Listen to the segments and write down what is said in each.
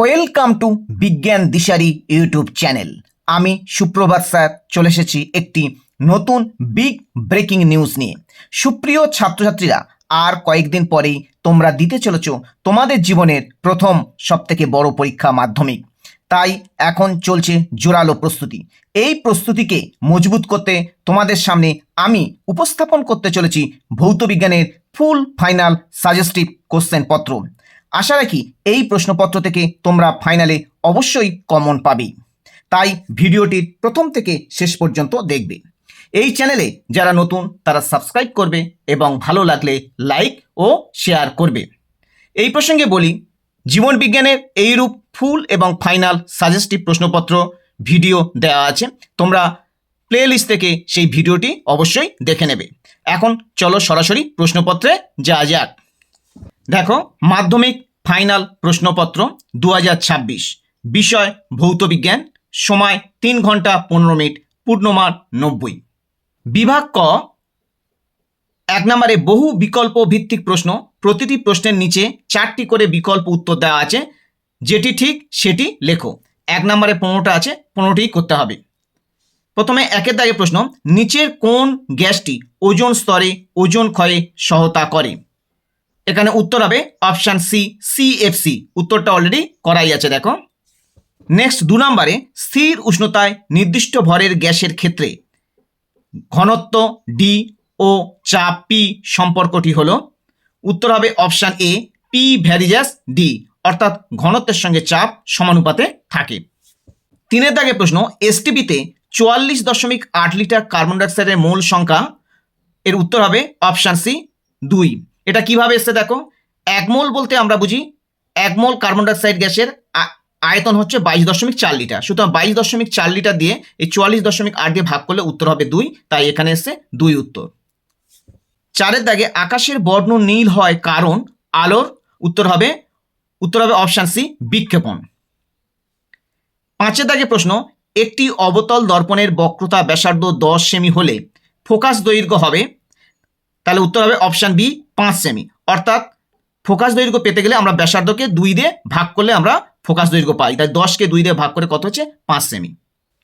Welcome to বিজ্ঞান দিশারি YouTube channel আমি সুপ্রভাত স্যার, চলে এসেছি একটি নতুন বিগ ব্রেকিং নিউজ নিয়ে। সুপ্রিয় ছাত্রছাত্রীরা, আর কয়েকদিন পরেই তোমরা দিতে চলেছ তোমাদের জীবনের প্রথম সবথেকে বড় পরীক্ষা মাধ্যমিক। তাই এখন চলছে জোরালো প্রস্তুতি। এই প্রস্তুতিকে মজবুত করতে তোমাদের সামনে আমি উপস্থাপন করতে চলেছি ভৌতবিজ্ঞানের ফুল ফাইনাল সাজেস্টিভ কোশ্চেন পত্র। আশা রাখি এই প্রশ্নপত্র থেকে তোমরা ফাইনালে অবশ্যই কমন পাবে। তাই ভিডিওটির প্রথম থেকে শেষ পর্যন্ত দেখবে। এই চ্যানেলে যারা নতুন, তারা সাবস্ক্রাইব করবে এবং ভালো লাগলে লাইক ও শেয়ার করবে। এই প্রসঙ্গে বলি, জীবন বিজ্ঞানের এইরূপ ফুল এবং ফাইনাল সাজেস্টিভ প্রশ্নপত্র ভিডিও দেওয়া আছে। তোমরা প্লে লিস্ট থেকে সেই ভিডিওটি অবশ্যই দেখে নেবে। এখন চলো সরাসরি প্রশ্নপত্রে যা যাক। দেখো, মাধ্যমিক ফাইনাল প্রশ্নপত্র দু হাজার ছাব্বিশ। বিষয় ভৌতবিজ্ঞান সময়, তিন ঘণ্টা পনেরো মিনিট পূর্ণমান নব্বই। বিভাগ ক, এক নম্বরে বহু বিকল্প ভিত্তিক প্রশ্ন। প্রতিটি প্রশ্নের নিচে চারটি করে বিকল্প উত্তর দেওয়া আছে। যেটি ঠিক, সেটি লেখো। এক নম্বরে পনেরোটা আছে, পনেরোটিই করতে হবে। প্রথমে একের দাগে প্রশ্ন, নিচের কোন গ্যাসটি ওজন স্তরে, ওজন ক্ষয়ে সহায়তা করে? এখানে উত্তর হবে অপশান সি সিএফসি উত্তরটা অলরেডি করাই আছে, দেখো। নেক্সট দু নম্বরে, স্থির উষ্ণতায় নির্দিষ্ট ভরের গ্যাসের ক্ষেত্রে ঘনত্ব ডি ও চাপ পি সম্পর্কটি হলো, উত্তর হবে option A P varies as D অর্থাৎ ঘনত্বের সঙ্গে চাপ সমানুপাতে থাকে। তিনের দাগে প্রশ্ন এসটিপিতে চুয়াল্লিশ দশমিক আট লিটার কার্বন ডাইঅক্সাইডের মূল সংখ্যা, এর উত্তর হবে অপশান সি দুই। এটা কীভাবে এসছে দেখো? এক মোল বলতে আমরা বুঝি এক মোল কার্বন ডাইঅক্সাইড গ্যাসের আয়তন হচ্ছে বাইশ দশমিক চার লিটার। সুতরাং বাইশ দশমিক চার লিটার দিয়ে এই চুয়াল্লিশ দশমিক আট দিয়ে ভাগ করলে উত্তর হবে দুই, তাই এখানে এসছে দুই উত্তর। চারের দাগে আকাশের বর্ণ নীল হয় কারণ, আলোর উত্তর হবে উত্তর হবে অপশান সি, বিক্ষেপণ। পাঁচের দাগে প্রশ্ন, একটি অবতল দর্পণের বক্রতা ব্যাসার্ধ দশ সেমি হলে ফোকাস দৈর্ঘ্য হবে তাহলে উত্তর হবে অপশান বি পাঁচ সেমি অর্থাৎ ফোকাস দৈর্ঘ্য পেতে গেলে আমরা ব্যাসার্ধকে দুই দিয়ে ভাগ করলে আমরা ফোকাস দৈর্ঘ্য পাই। তাই দশকে দুই দিয়ে ভাগ করে কত হচ্ছে? পাঁচ সেমি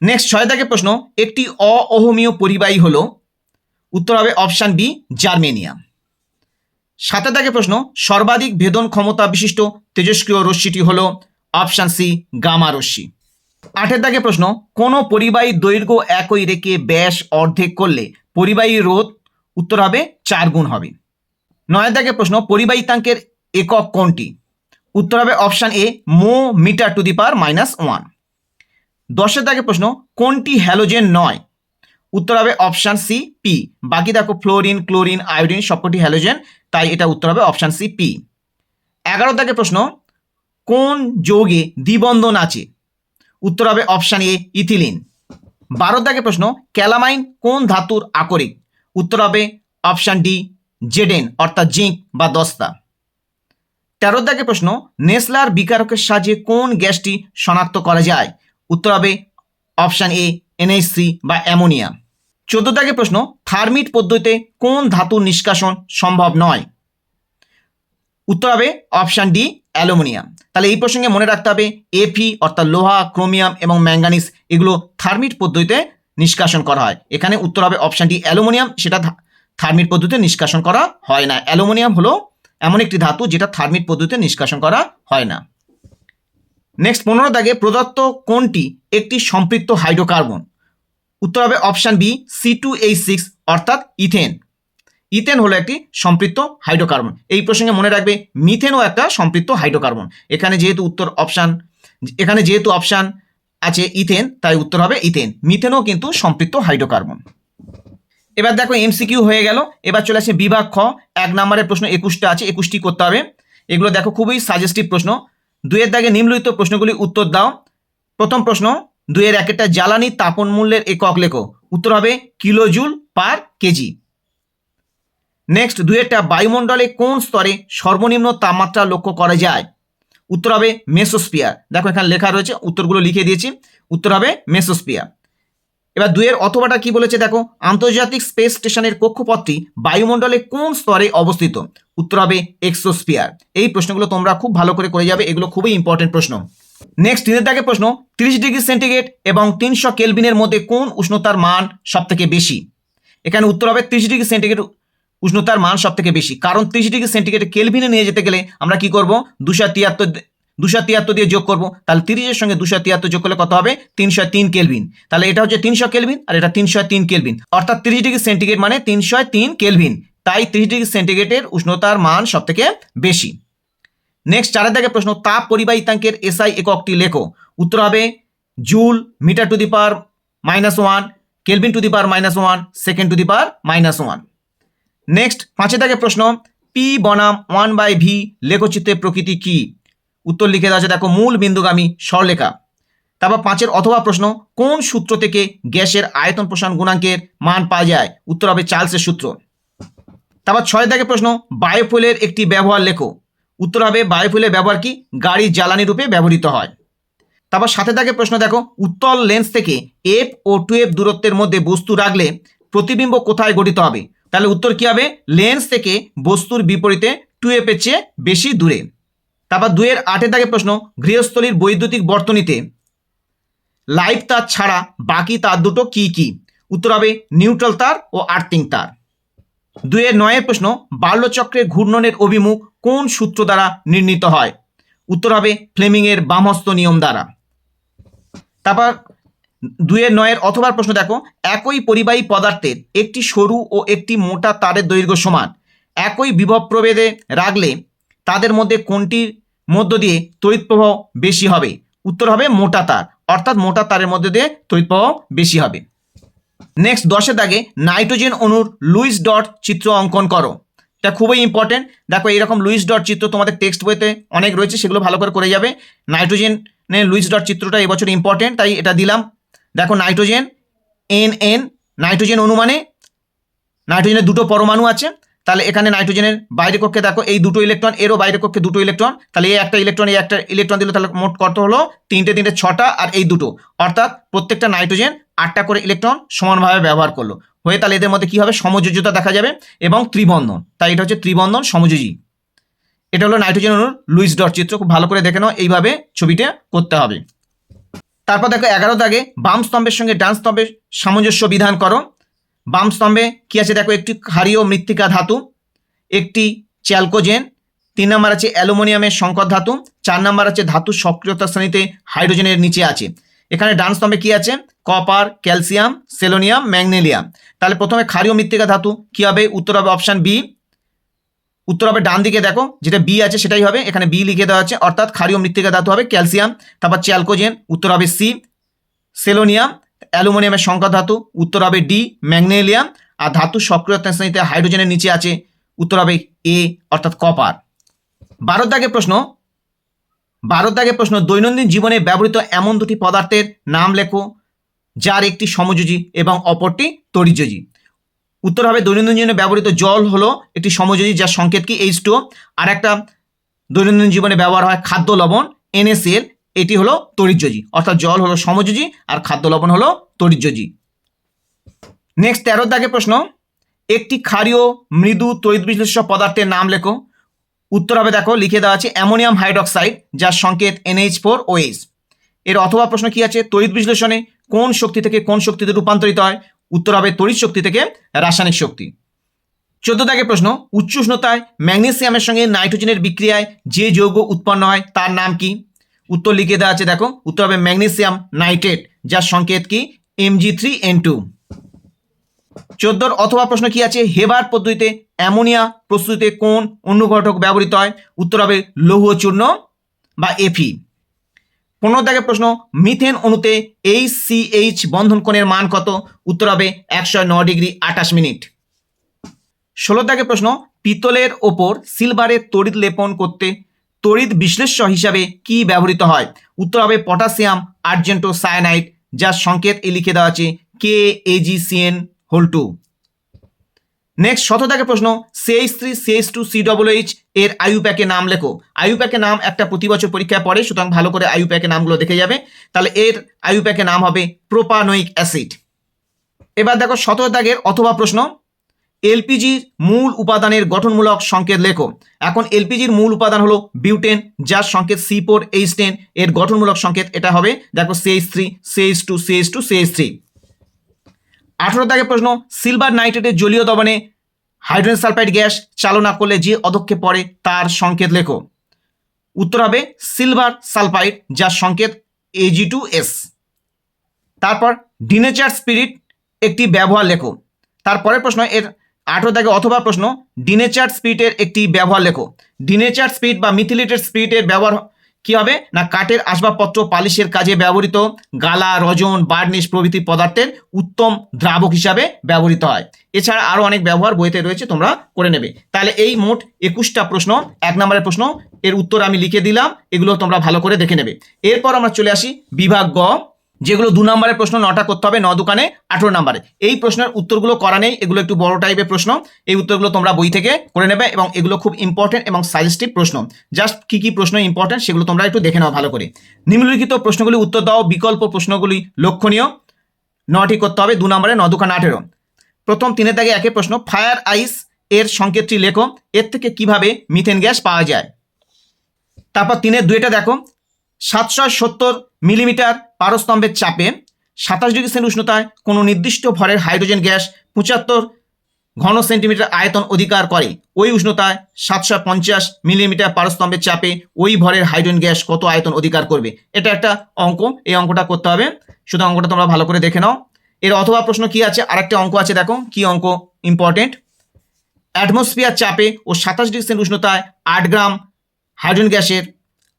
নেক্সট ছয় দাগে প্রশ্ন, একটি অঅহমীয় পরিবাহী হলো, উত্তর হবে অপশান বি জার্মেনিয়াম সাথে দাগে প্রশ্ন, সর্বাধিক ভেদন ক্ষমতা বিশিষ্ট তেজস্ক্রিয় রশ্মিটি হল অপশান সি গামা রশ্মি। আটের দাগে প্রশ্ন, কোনো পরিবাহী দৈর্ঘ্য একই রেখে ব্যাস অর্ধেক করলে পরিবাহী রোধ উত্তর হবে চার গুণ হবে। নয়ের দাগে প্রশ্ন, পরিবাহিতাঙ্কের একক কোনটি? উত্তর হবে option A, mho metre to the power minus one. দশের দাগে প্রশ্ন, কোনটি হ্যালোজেন নয়? উত্তর হবে অপশান সি, পি। বাকি দেখো, ফ্লোরিন, ক্লোরিন, আয়োডিন, সবকটি হ্যালোজেন, তাই এটা উত্তর হবে অপশান সি, পি। এগারো দাগে প্রশ্ন, কোন যৌগে দ্বিবন্ধন আছে? উত্তর হবে অপশান এ, ইথিলিন। বারো দাগে প্রশ্ন, ক্যালামাইন কোন ধাতুর আকরিক? উত্তর হবে অপশান ডি জেডেন, অর্থাৎ জিঙ্ক বা দস্তা। তেরো দাগে প্রশ্ন, নেসলার বিকারকের সাহায্যে কোন গ্যাসটি শনাক্ত করা যায়? উত্তর হবে অপশান এ এনএইচসি বা অ্যামোনিয়া। চোদ্দ দাগে প্রশ্ন, থার্মিট পদ্ধতিতে কোন ধাতু নিষ্কাশন সম্ভব নয়? উত্তর হবে অপশান ডি অ্যালুমিনিয়াম তাহলে এই প্রসঙ্গে মনে রাখতে হবে এফি অর্থাৎ লোহা, ক্রোমিয়াম এবং ম্যাঙ্গানিজ এগুলো থার্মিট পদ্ধতিতে নিষ্কাশন করা হয়। এখানে উত্তর হবে অপশান ডি অ্যালুমিনিয়াম। সেটা থার্মিট পদ্ধতিতে নিষ্কাশন করা হয় না। অ্যালুমিনিয়াম হলো এমন একটি ধাতু যেটা থার্মিট পদ্ধতিতে নিষ্কাশন করা হয় না। নেক্সট পনেরো দাগে প্রদত্ত কোনটি একটি সম্পৃক্ত হাইড্রোকার্বন উত্তর হবে option B C two H six অর্থাৎ ইথেন। ইথেন হলো একটি সম্পৃক্ত হাইড্রোকার্বন এই প্রসঙ্গে মনে রাখবে, মিথেনও একটা সম্পৃক্ত হাইড্রোকার্বন এখানে যেহেতু উত্তর অপশান এখানে যেহেতু অপশান আছে ইথেন তাই উত্তর হবে ইথেন। মিথেনও কিন্তু সম্পৃক্ত হাইড্রোকার্বন। এবার দেখো এমসিকিউ হয়ে গেল। এবার চলে আসে বিভাগ খ এক নম্বরের প্রশ্ন একুশটা আছে, একুশটি করতে হবে। এগুলো দেখো খুবই সাজেস্টিভ প্রশ্ন। দুয়ের দাগে নিম্নলিখিত প্রশ্নগুলি উত্তর দাও। প্রথম প্রশ্ন, দুইয়ের একটা জ্বালানি তাপন মূল্যের একক লেখো। উত্তর হবে কিলোজুল পার কেজি। নেক্সট দুইয়েরটা বায়ুমণ্ডলে কোন স্তরে সর্বনিম্ন তাপমাত্রা লক্ষ্য করা যায়? উত্তর হবে মেসোস্পিয়ার। দেখো এখানে লেখা রয়েছে, উত্তরগুলো লিখে দিয়েছি। উত্তর হবে মেসোস্পিয়ার। এবার দুইয়ের অথবাটা কি বলেছে দেখো? আন্তর্জাতিক স্পেস স্টেশনের কক্ষপথটি বায়ুমণ্ডলে কোন স্তরে অবস্থিত? উত্তর হবে এক্সোস্পিয়ার। এই প্রশ্নগুলো তোমরা খুব ভালো করে করে যাবে, এগুলো খুবই ইম্পর্টেন্ট প্রশ্ন। নেক্সট তিনের দাগে প্রশ্ন, তিরিশ ডিগ্রি সেন্টিগ্রেড এবং তিনশো কেলভিনের মধ্যে কোন উষ্ণতার মান সব থেকে বেশি? এখানে উত্তর হবে তিরিশ ডিগ্রি সেন্টিগ্রেড উষ্ণতার মান সব থেকে বেশি। কারণ তিরিশ ডিগ্রি সেন্টিগ্রেড কেলভিনে নিয়ে যেতে গেলে আমরা কি করব? দুশো তিয়াত্তর দুশো তিয়াত্তর দিয়ে যোগ করব। তাহলে তিরিশের সঙ্গে দুশো তিয়াত্তর যোগ করলে কত হবে? তিনশো তিন কেলভিন। তাহলে এটা হচ্ছে তিনশো কেলভিন আর এটা তিনশো তিন কেলভিন। অর্থাৎ তিরিশ ডিগ্রি সেন্টিগ্রেড মানে তিনশো তিন কেলভিন। তাই তিরিশ ডিগ্রি সেন্টিগ্রেডের উষ্ণতার মান সব থেকে বেশি। নেক্সট চারের দাগে প্রশ্ন, তাপ পরিবাহিতাঙ্কের এসআই এককটি লেখো। উত্তর হবে joule, metre to the power minus one, kelvin to the power minus one, second to the power minus one. Next পাঁচের দাগে প্রশ্ন পি বনাম ওয়ান বাই ভি লেখচিত্রের প্রকৃতি কি? উত্তর লিখে দেওয়া আছে, দেখো, মূল বিন্দুগামী সরলেখা তারপর পাঁচের অথবা প্রশ্ন, কোন সূত্র থেকে গ্যাসের আয়তন প্রসারণ গুণাঙ্কের মান পাওয়া যায়? উত্তর হবে চার্লসের সূত্র। তারপর ছয় দাগে প্রশ্ন বায়োফুয়েলের একটি ব্যবহার লেখো। উত্তর হবে বায়োফুয়েলের ব্যবহার কি? গাড়ির জ্বালানি রূপে ব্যবহৃত হয়। তারপর সাথে দাগে প্রশ্ন, দেখো উত্তল লেন্স থেকে এফ ও টু এফ দূরত্বের মধ্যে বস্তু রাখলে প্রতিবিম্ব কোথায় গঠিত হবে? তাহলে উত্তর কি হবে? লেন্স থেকে বস্তুর বিপরীতে টু এফ এর চেয়ে বেশি দূরে। তারপর দুয়ের আটের দাগে প্রশ্ন, গৃহস্থলীর বৈদ্যুতিক বর্তনীতে লাইভ তার ছাড়া বাকি তার দুটো কি কি? উত্তর হবে নিউট্রাল তার ও আর্থিং তার। দুয়ের নয়ের প্রশ্ন, বাল্যচক্রের ঘূর্ণনের অভিমুখ কোন সূত্র দ্বারা নির্ণীত হয়? উত্তর হবে ফ্লেমিংয়ের বামহস্ত নিয়ম দ্বারা। তারপর দুয়ের নয়ের অথবা প্রশ্ন দেখো। একই পরিবাহী পদার্থের একটি সরু ও একটি মোটা তারের দৈর্ঘ্য সমান। একই বিভব প্রভেদে রাখলে তাদের মধ্যে কোনটির মধ্য দিয়ে তড়িৎ প্রবাহ বেশি হবে? উত্তর হবে মোটা তার। অর্থাৎ মোটা তারের মধ্যে দিয়ে তড়িৎ প্রবাহ বেশি হবে। নেক্সট দশের দাগে নাইট্রোজেন অণুর লুইস ডট চিত্র অঙ্কন করো। এটা খুবই ইম্পর্টেন্ট দেখো এরকম লুইস ডট চিত্র তোমাদের টেক্সট বইতে অনেক রয়েছে, সেগুলো ভালো করে করে যাবে। নাইট্রোজেনের লুইস ডট চিত্রটা এবছর ইম্পর্টেন্ট তাই এটা দিলাম। দেখো নাইট্রোজেন এন এন নাইট্রোজেন অনুমানে নাইট্রোজেনের দুটো পরমাণু আছে, তাহলে এখানে নাইট্রোজেনের বাইরে কক্ষে দেখো এই দুটো ইলেকট্রন, এরও বাইরে কক্ষে দুটো ইলেকট্রন, তাহলে এই একটা ইলেকট্রন, এই একটা ইলেকট্রন দিলে তাহলে মোট কত হলো? তিনটে তিনটে, ছটা আর এই দুটো। অর্থাৎ প্রত্যেকটা নাইট্রোজেন আটটা করে ইলেকট্রন সমানভাবে ব্যবহার করল। হয়ে তাহলে এদের মধ্যে কি হবে? সমযোজ্যতা দেখা যাবে এবং ত্রিবন্ধন। তাই এটা হচ্ছে ত্রিবন্ধন সমযোজী। এটা হলো নাইট্রোজেন অণুর লুইস ডট চিত্র। খুব ভালো করে দেখে নাও, এইভাবে ছবিটা করতে হবে। তারপর দেখো এগারো দাগে বাম স্তম্ভের সঙ্গে ডান স্তম্ভের সামঞ্জস্য বিধান করো। বাম স্তম্ভে কি আছে? দেখো একটি ক্ষারীয় মৃত্তিকা ধাতু, একটি চ্যালকোজেন, তিন নম্বর আছে অ্যালুমিনিয়ামের সংকর ধাতু, চার নম্বর আছে ধাতু সক্রিয়তা শ্রেণীতে হাইড্রোজেনের নিচে আছে। এখানে ডান স্তম্ভে কি আছে? Copper, calcium, selenium, magnalium. তাহলে প্রথমে ক্ষারীয় মৃত্তিকা ধাতু কি হবে? উত্তর হবে অপশান বি। উত্তর হবে ডান দিকে দেখো, যেটা বি আছে সেটাই হবে, এখানে বি লিখে দেওয়া আছে, অর্থাৎ ক্ষারীয় মৃত্তিকা ধাতু হবে ক্যালসিয়াম, তারপর চ্যালকোজেন, উত্তর হবে সি সেলোনিয়াম, অ্যালুমিনিয়ামের সংকর ধাতু, উত্তর হবে ডি ম্যাগনেলিয়াম, আর ধাতু সক্রিয়তা শ্রেণীতে হাইড্রোজেনের নিচে আছে, উত্তর হবে এ অর্থাৎ কপার। বারো দাগের প্রশ্ন, বারো দাগের প্রশ্ন, দৈনন্দিন জীবনে ব্যবহৃত এমন দুটি পদার্থের নাম লেখো, যার একটি সমযোজী এবং অপরটি তরিযোজী উত্তর হবে দৈনন্দিন জীবনে ব্যবহৃত জল হলো একটি সমযোজী যার সংকেত কি? এইচ টু আর একটা দৈনন্দিন জীবনে ব্যবহার হয় খাদ্য লবণ এনএসএল এটি হলো তরিযোজী অর্থাৎ জল হলো সমযোজী আর খাদ্য লবণ হলো তরিযোজী নেক্সট তেরো দাগে প্রশ্ন, একটি ক্ষারীয় মৃদু তড়িৎ বিশ্লেষ্য পদার্থের নাম লেখো। উত্তর হবে দেখো, লিখে দেওয়া আছে অ্যামোনিয়াম হাইড্রক্সাইড যার সংকেত এনএইচ ফোর ওএইচ এর অথবা প্রশ্ন কি আছে? তড়িৎ বিশ্লেষণে কোন শক্তি থেকে কোন শক্তিতে রূপান্তরিত হয়? উত্তর হবে তড়িৎ শক্তি থেকে রাসায়নিক শক্তি। চোদ্দ দাগের প্রশ্ন উচ্চ উষ্ণতায় ম্যাগনেসিয়ামের সঙ্গে নাইট্রোজেনের বিক্রিয়ায় যে যৌগ উৎপন্ন হয়, তার নাম কি? উত্তর লিখে দেওয়া আছে, দেখো, উত্তর হবে ম্যাগনেসিয়াম নাইট্রেট, যার সংকেত কি? এমজি থ্রি এন টু চোদ্দোর অথবা প্রশ্ন কি আছে? হেবার পদ্ধতিতে অ্যামোনিয়া প্রস্তুতিতে কোন অনুঘটক ব্যবহৃত হয়? উত্তর হবে লৌহ চূর্ণ বা এফি পনেরো দাগের প্রশ্ন, মিথেন অণুতে এইচ সি এইচ বন্ধন কোণের মান কত? উত্তর হবে একশো ন ডিগ্রি আঠাশ মিনিট। ষোলো দাগের প্রশ্ন, পিতলের ওপর সিলভারের তড়িৎ লেপন করতে তড়িৎ বিশ্লেষ্য হিসাবে কি ব্যবহৃত হয়? উত্তর হবে পটাশিয়াম আর্জেন্টো সায়ানাইড যার সংকেত এ লিখে দেওয়া আছে K AgCN whole two next শত থেকে প্রশ্ন CH three CH two C double H এর আয়ু প্যাকে নাম লেখো। আয়ু প্যাকে নাম একটা প্রতি বছর পরীক্ষায় পড়ে, সুতরাং ভালো করে আয়ু প্যাকে নামগুলো দেখে যাবে। তাহলে এর আয়ু প্যাকে নাম হবে প্রোপানোইক অ্যাসিড। এবার দেখো শত দাগের অথবা প্রশ্ন এলপিজির মূল উপাদানের গঠনমূলক সংকেত লেখো। এখন এলপিজির মূল উপাদান হলো বিউটেন, যার সংকেত সি ফোর এইচ টেন এর গঠনমূলক সংকেত এটা হবে। দেখো CH three CH two CH two CH three আঠারো দাগের প্রশ্ন সিলভার নাইট্রেটের জলীয় দবনে হাইড্রোজেন সালফাইড গ্যাস চালনা করলে যে অধক্ষে পড়ে তার সংকেত লেখো। উত্তর হবে সিলভার সালফাইড যার সংকেত এজি টু এস তারপর ডিনেচার স্পিরিট একটি ব্যবহার লেখো। তারপরের প্রশ্ন, এর আঠেরো দাগে অথবা প্রশ্ন ডিনেচার স্পিরিটের একটি ব্যবহার লেখো। ডিনেচার স্পিরিট বা মিথিলেটেড স্পিরিটের ব্যবহার কি হবে? না কাঠের আসবাবপত্র পালিশের কাজে ব্যবহৃত, গালা, রজন, বার্নিশ প্রভৃতি পদার্থের উত্তম দ্রাবক হিসাবে ব্যবহৃত হয়। এছাড়া আরও অনেক ব্যবহার বইতে রয়েছে, তোমরা করে নেবে। তাহলে এই মোট একুশটা প্রশ্ন, এক নম্বরের প্রশ্ন, এর উত্তর আমি লিখে দিলাম, এগুলো তোমরা ভালো করে দেখে নেবে। এরপর আমরা চলে আসি বিভাগ গ। যেগুলো দু নম্বরের প্রশ্ন, নটা করতে হবে, ন দোকানে, আঠেরো নম্বরে। এই প্রশ্নের উত্তরগুলো করা নেই, এগুলো একটু বড় টাইপের প্রশ্ন। এই উত্তরগুলো তোমরা বই থেকে করে নেবে এবং এগুলো খুব ইম্পর্টেন্ট এবং সাজেস্টিভ প্রশ্ন। জাস্ট কি কি প্রশ্ন ইম্পর্টেন্ট সেগুলো তোমরা একটু দেখে নাও ভালো করে। নিম্নলিখিত প্রশ্নগুলি উত্তর দাও, বিকল্প প্রশ্নগুলি লক্ষণীয়। নটি করতে হবে, দু নম্বরে, ন দোকান, আঠেরো। প্রথম তিনের দাগে একে প্রশ্ন ফায়ার আইস এর সংকেতটি লেখো, এর থেকে কীভাবে মিথেন গ্যাস পাওয়া যায়? তারপর তিনের দুইটা দেখো সাতশো সত্তর মিলিমিটার পারস্তম্ভের চাপে সাতাশ ডিগ্রি সেন্ট উষ্ণতায় কোনো নির্দিষ্ট ভরের হাইড্রোজেন গ্যাস পঁচাত্তর ঘন সেন্টিমিটার আয়তন অধিকার করে। ওই উষ্ণতায় সাতশো পঞ্চাশ মিলিমিটার পারস্তম্ভের চাপে ওই ভরের হাইড্রোজেন গ্যাস কত আয়তন অধিকার করবে? এটা একটা অঙ্ক। এই অঙ্কটা করতে হবে। শুধু অঙ্কটা তোমরা ভালো করে দেখে নাও। এর অথবা প্রশ্ন কি আছে? আরেকটা অঙ্ক আছে, দেখো। কি অঙ্ক? ইম্পর্টেন্ট অ্যাটমসফিয়ার চাপে ও সাতাশ ডিগ্রি সেন্ট উষ্ণতায় আট গ্রাম হাইড্রোজেন গ্যাসের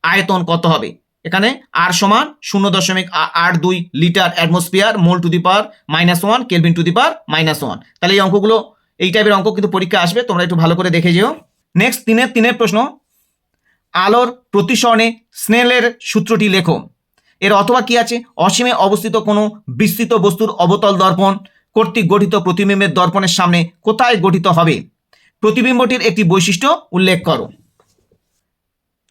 আয়তন কত হবে? এখানে আর সমান শূন্য দশমিক আট দুই litre atmosphere mole to the power minus one kelvin to the power minus one তাহলে এই অঙ্কগুলো, এই টাইপের অঙ্ক কিন্তু পরীক্ষা আসবে, তোমরা একটু ভালো করে দেখে যেও। নেক্সট তিনের তিনের প্রশ্ন। আলোর প্রতিসরণে স্নেলের সূত্রটি লেখো। এর অথবা কি আছে? অসীমে অবস্থিত কোনো বিস্তৃত বস্তুর অবতল দর্পণ কর্তৃক গঠিত প্রতিবিম্বের দর্পণের সামনে কোথায় গঠিত হবে? প্রতিবিম্বটির একটি বৈশিষ্ট্য উল্লেখ করো।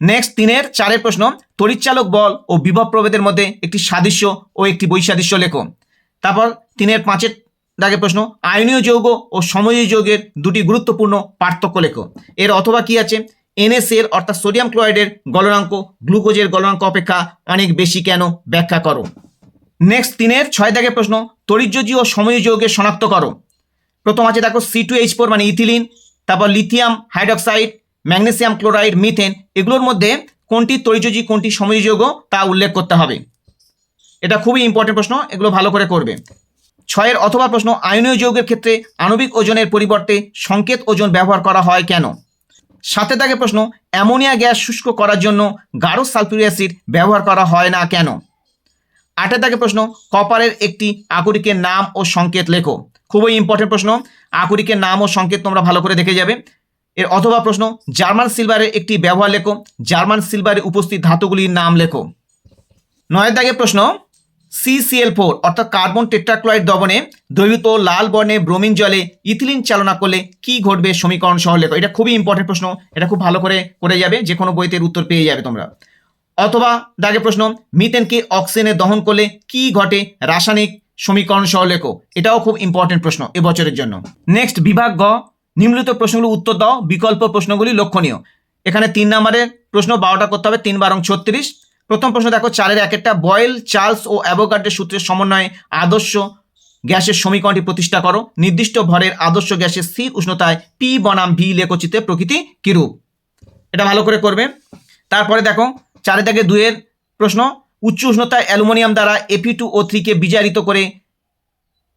নেক্সট তিনের, চারের প্রশ্ন, তড়িৎচালক বল ও বিভব প্রভেদের মধ্যে একটি সাদৃশ্য ও একটি বৈসাদৃশ্য লেখো। তারপর তিনের, পাঁচের দাগের প্রশ্ন, আয়নীয় যৌগ ও সময় যৌগের দুটি গুরুত্বপূর্ণ পার্থক্য লেখো। এর অথবা কি আছে? এনএসএল অর্থাৎ সোডিয়াম ক্লোরাইডের গলনাঙ্ক, গ্লুকোজের গলনাঙ্ক অপেক্ষা অনেক বেশি কেন? ব্যাখ্যা করো। নেক্সট তিনের, ছয় দাগের প্রশ্ন তরিজ্যোজি ও সময় যৌগের শনাক্ত করো। প্রথম আছে দেখো সি টু এইচ ফোর মানে ইথিলিন, তারপর lithium hydroxide magnesium chloride, methane, এগুলোর মধ্যে কোনটি তৈজজি কোনটি সমযোগ তা উল্লেখ করতে হবে। এটা খুবই ইম্পর্টেন্ট প্রশ্ন, এগুলো ভালো করে করবে। ছয়ের অথবা প্রশ্ন, আয়নীয় যৌগের ক্ষেত্রে আণবিক ওজনের পরিবর্তে সংকেত ওজন ব্যবহার করা হয় কেন? সাথে থাকে প্রশ্ন, অ্যামোনিয়া গ্যাস শুষ্ক করার জন্য গাঢ় সালফিউরিক অ্যাসিড ব্যবহার করা হয় না কেন? আটে থাকে প্রশ্ন, কপারের একটি আকরিকের নাম ও সংকেত লেখো। খুবই ইম্পর্টেন্ট প্রশ্ন, আকরিকের নাম ও সংকেত তোমরা ভালো করে দেখে যাবে। এর অথবা প্রশ্ন, জার্মান সিলভারের একটি ব্যবহার লেখো, জার্মান সিলভারে উপস্থিত ধাতুগুলির নাম লেখো। নয়ের দাগে প্রশ্ন সিসিএল ফোর অর্থাৎ কার্বন টেট্রাক্লোরাইড দবনে দ্রবীভূত লাল বর্ণে ব্রোমিন জলে ইথিলিন চালনা করলে কি ঘটবে সমীকরণ সহ লেখো। এটা খুবই ইম্পর্টেন্ট প্রশ্ন, এটা খুব ভালো করে করে যাবে, যে কোনো বইতে উত্তর পেয়ে যাবে তোমরা। অথবা দাগে প্রশ্ন, মিথেনকে অক্সিজেনে দহন করলে কি ঘটে রাসায়নিক সমীকরণ সহ লেখো। এটাও খুব ইম্পর্টেন্ট প্রশ্ন এবছরের জন্য। নেক্সট বিভাগ গ নিম্নলিখিত প্রশ্নগুলো উত্তর দাও, বিকল্প প্রশ্নগুলি লক্ষণীয়। এখানে তিন নম্বরের প্রশ্ন বারোটা করতে হবে, তিন বারং ছত্রিশ। প্রথম প্রশ্ন দেখো চারের এক একটা বয়েল, চার্লস ও অ্যাভোগাড্রের সূত্রের সমন্বয়ে আদর্শ গ্যাসের সমীকরণটি প্রতিষ্ঠা করো। নির্দিষ্ট ভরের আদর্শ গ্যাসের স্থির উষ্ণতায় পি বনাম ভি লেখচিত্রে প্রকৃতি কিরূপ? এটা ভালো করে করবে। তারপরে দেখো চারের দাগে দুয়ের প্রশ্ন, উচ্চ উষ্ণতায় অ্যালুমিনিয়াম দ্বারা এপি টু ও থ্রিকে বিজারিত করে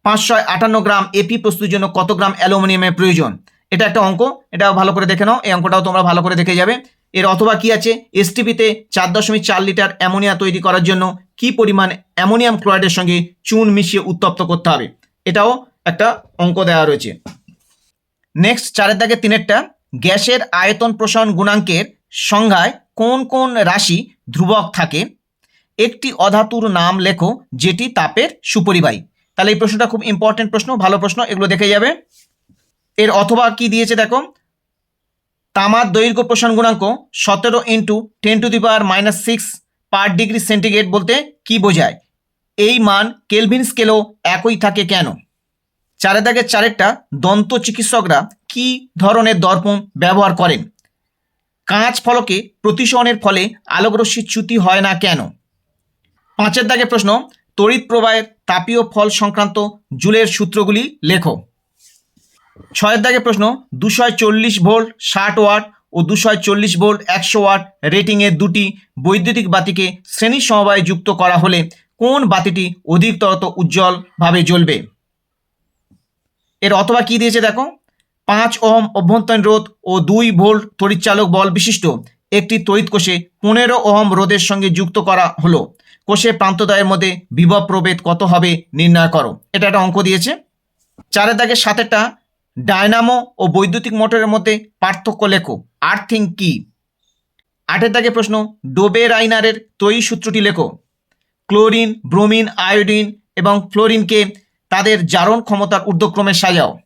পাঁচশো আটান্ন গ্রাম এপি প্রস্তুতির জন্য কত গ্রাম অ্যালুমিনিয়ামের প্রয়োজন? এটা একটা অঙ্ক, এটা ভালো করে দেখে নাও, এই অঙ্কটাও তোমরা ভালো করে দেখে যাবে। এর অথবা কি আছে? এসটিপিতে চার দশমিক চার লিটার অ্যামোনিয়া তৈরি করার জন্য কি পরিমাণ অ্যামোনিয়াম ক্লোরাইডের সঙ্গে চুন মিশিয়ে উত্তপ্ত করতে হবে? এটাও একটা অঙ্ক দেওয়া রয়েছে। নেক্সট চারের দাগে তিনেরটা, গ্যাসের আয়তন প্রসারণ গুণাঙ্কের সংজ্ঞায় কোন কোন রাশি ধ্রুবক থাকে? একটি অধাতুর নাম লেখো, যেটি তাপের সুপরিবাহী। তাহলে এই প্রশ্নটা খুব ইম্পর্টেন্ট প্রশ্ন, ভালো প্রশ্ন, এগুলো দেখে যাবে। এর অথবা কি দিয়েছে দেখো? তামার দৈর্ঘ্য প্রসারণ গুণাঙ্ক সতেরো into ten to the power minus six per degree centigrade বলতে কি বোঝায়? এই মান কেলভিন স্কেলও একই থাকে কেন? চারে দাগের চারেরটা দন্ত চিকিৎসকরা কি ধরনের দর্পণ ব্যবহার করেন? কাঁচ ফলকে প্রতিসরণের ফলে আলোকরশ্মির চ্যুতি হয় না কেন? পাঁচের দাগে প্রশ্ন, তড়িৎ প্রবাহের তাপীয় ফল সংক্রান্ত জুলের সূত্রগুলি লেখো। ছয়ের দাগে প্রশ্ন দুশো চল্লিশ ভোল্ট ষাট ওয়াট ও দুশো চল্লিশ ভোল্ট একশো ওয়াট রেটিংয়ের দুটি বৈদ্যুতিক বাতিকে শ্রেণি সমবায়ে যুক্ত করা হলে কোন বাতিটি অধিকতরত উজ্জ্বলভাবে জ্বলবে? এর অথবা কি দিয়েছে দেখো? পাঁচ ওহম অভ্যন্তরীণ রোধ ও দুই ভোল্ট তড়িৎচালক বল বিশিষ্ট একটি তড়িৎ কোষে পনেরো ওহম রোধের সঙ্গে যুক্ত করা হলো। কোষের প্রান্তদয়ের মধ্যে বিভব প্রভেদ কত হবে নির্ণয় করো। এটা একটা অঙ্ক দিয়েছে। চারের দাগে সাতেরটা ডায়নামো ও বৈদ্যুতিক মোটরের মধ্যে পার্থক্য লেখো। আর্থিং কি? আটের দাগে প্রশ্ন ডোবে রাইনারের তৈরি সূত্রটি লেখো। ক্লোরিন, ব্রোমিন, আয়োডিন এবং ফ্লোরিনকে তাদের জারণ ক্ষমতার ঊর্ধ্বক্রমে সাজাও।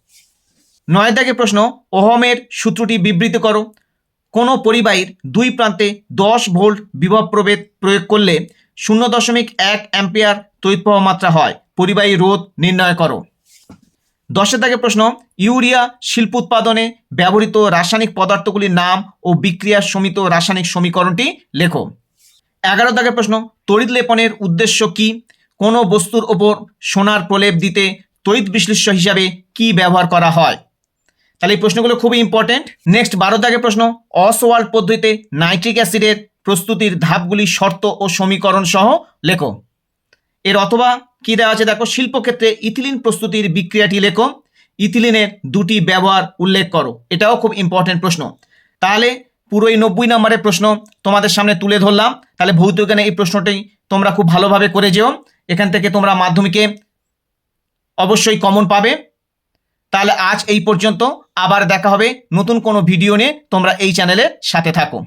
নয় দাগে প্রশ্ন, ওহমের সূত্রটি বিবৃত করো। কোনো পরিবাহীর দুই প্রান্তে দশ ভোল্ট বিভব প্রভেদ প্রয়োগ করলে শূন্য দশমিক এক অ্যাম্পিয়ার তড়িৎপ্রবাহ মাত্রা হয়। পরিবাহী রোধ নির্ণয় করো। দশের দাগে প্রশ্ন, ইউরিয়া শিল্প উৎপাদনে ব্যবহৃত রাসায়নিক পদার্থগুলির নাম ও বিক্রিয়ার সমিত রাসায়নিক সমীকরণটি লেখো। এগারো দাগের প্রশ্ন, তড়িৎ লেপনের উদ্দেশ্য কি? কোনো বস্তুর ওপর সোনার প্রলেপ দিতে তড়িৎ বিশ্লেষ্য হিসাবে কি ব্যবহার করা হয়? তাহলে এই প্রশ্নগুলো খুবই ইম্পর্টেন্ট নেক্সট বারো দাগের প্রশ্ন অসওয়াল্ড পদ্ধতিতে নাইট্রিক অ্যাসিডের প্রস্তুতির ধাপগুলি শর্ত ও সমীকরণ সহ লেখো। এর অথবা কি দেওয়া আছে দেখো? শিল্পক্ষেত্রে ইথিলিন প্রস্তুতির বিক্রিয়াটি লেখো। ইথিলিনের দুটি ব্যবহার উল্লেখ করো। এটাও খুব ইম্পর্টেন্ট প্রশ্ন। তাহলে পুরো এই নব্বই নম্বরের প্রশ্ন তোমাদের সামনে তুলে ধরলাম। তাহলে ভৌত বিজ্ঞানে এই প্রশ্নটি তোমরা খুব ভালোভাবে করে যেও। এখান থেকে তোমরা মাধ্যমিকে অবশ্যই কমন পাবে। তাহলে আজ এই পর্যন্ত। আবার দেখা হবে নতুন কোনো ভিডিও নিয়ে। তোমরা এই চ্যানেলের সাথে থাকো।